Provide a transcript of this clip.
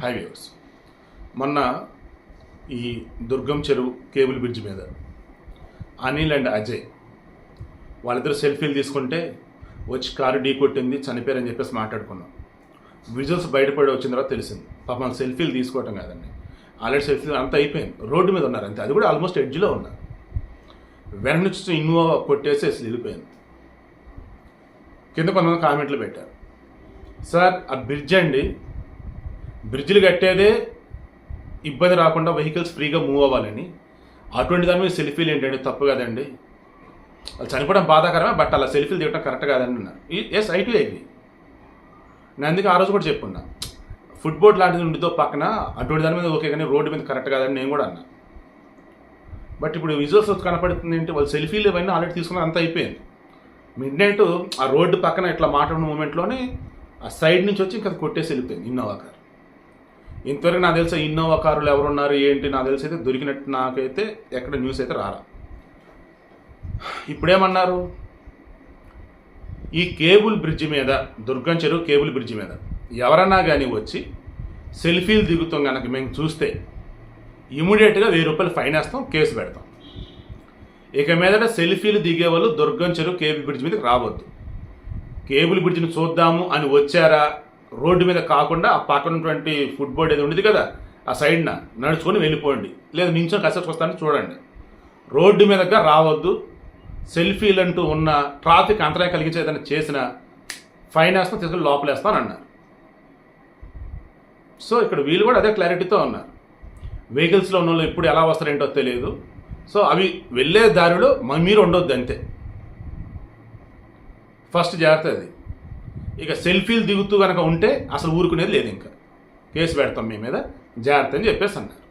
Highways మొన్న ఈ దుర్గం చెరువు కేబుల్ బ్రిడ్జ్ మీద అనిల్ అండ్ అజయ్ వాళ్ళిద్దరు సెల్ఫీలు తీసుకుంటే వచ్చి కారు ఢీ కొట్టింది చనిపోయారని చెప్పేసి మాట్లాడుకున్నాం. విజువల్స్ బయటపడి వచ్చిన తర్వాత తెలిసింది. పాపం సెల్ఫీలు తీసుకోవటం కాదండి. ఆల్రెడీ సెల్ఫీలు అంతా అయిపోయింది. రోడ్డు మీద ఉన్నారు అంతే. అది కూడా ఆల్మోస్ట్ ఎడ్జ్లో ఉన్నారు వెనక నుంచి ఇన్నోవా కొట్టేసి అసలు వెళ్ళిపోయింది. కింద కొంతమంది కామెంట్లు పెట్టారు. సార్ ఆ బ్రిడ్జ్ అండి బ్రిడ్జ్లు కట్టేదే ఇబ్బంది రాకుండా వెహికల్స్ ఫ్రీగా మూవ్ అవ్వాలని. అటువంటి దాని మీద సెల్ఫీలు ఏంటండి? తప్పు కదండి. వాళ్ళు చనిపోవడం బాధాకరమే బట్ అలా సెల్ఫీలు దిగడం కరెక్ట్ కాదని అన్నారు. ఎస్ ఐటీ అగ్రి నేను అందుకే ఆ రోజు కూడా చెప్పున్నా. ఫుట్బోర్డ్ లాంటిది ఉండితో పక్కన అటువంటి దాని మీద ఓకే కానీ రోడ్డు మీద కరెక్ట్ కాదని నేను కూడా అన్నా. బట్ ఇప్పుడు విజువల్స్ కనపడుతుంది ఏంటి? వాళ్ళు సెల్ఫీలు ఇవన్నీ ఆల్రెడీ తీసుకున్న అంత అయిపోయింది. మిడ్ నైట్ ఆ రోడ్డు పక్కన ఇట్లా మాట్లాడిన మూమెంట్లోనే ఆ సైడ్ నుంచి వచ్చి ఇంకా కొట్టేసి వెళ్ళిపోయింది ఇన్నోవా కార్. ఇంతవరకు నాకు తెలిసి ఇన్నోవా కారులు ఎవరున్నారు ఏంటి నాకు తెలిసి అయితే దొరికినట్టు నాకైతే ఎక్కడ న్యూస్ అయితే రారా ఇప్పుడేమన్నారు? ఈ కేబుల్ బ్రిడ్జ్ మీద దుర్గం చెరువు కేబుల్ బ్రిడ్జ్ మీద ఎవరన్నా కానీ వచ్చి సెల్ఫీలు దిగుతాం కనుక మేము చూస్తే ఇమీడియట్గా వెయ్యి రూపాయలు ఫైన్ వేస్తాం కేసు పెడతాం. ఇక మీదట సెల్ఫీలు దిగే వాళ్ళు దుర్గం చెరువు కేబుల్ బ్రిడ్జ్ మీదకి రావద్దు. కేబుల్ బ్రిడ్జ్ని చూద్దాము అని వచ్చారా? రోడ్డు మీద కాకుండా ఆ పక్కన ఉన్నటువంటి ఫుట్బోర్డ్ ఏది ఉండేది కదా ఆ సైడ్న నడుచుకొని వెళ్ళిపోండి. లేదా నించొని కసేపు వస్తానని చూడండి. రోడ్డు మీదగా రావద్దు. సెల్ఫీలు అంటూ ఉన్న ట్రాఫిక్ అంతరాయం కలిగించే ఏదైనా చేసిన ఫైన్ తీసుకుని తీసుకెళ్ళి లోపలేస్తాను అన్నారు. సో ఇక్కడ వీళ్ళు కూడా అదే క్లారిటీతో ఉన్నారు. వెహికల్స్లో ఉన్న వాళ్ళు ఎప్పుడు ఎలా వస్తారేంటో తెలియదు. సో అవి వెళ్ళే దారిలో మ- మీరు ఉండొద్దు అంతే. ఫస్ట్ జాగ్రత్త అది. ఇక సెల్ఫీలు దిగుతూ కనుక ఉంటే అసలు ఊరుకునేది లేదు ఇంకా. కేసు పెడతాం మీ మీద. జాగ్రత్త అని చెప్పేసి అన్నారు.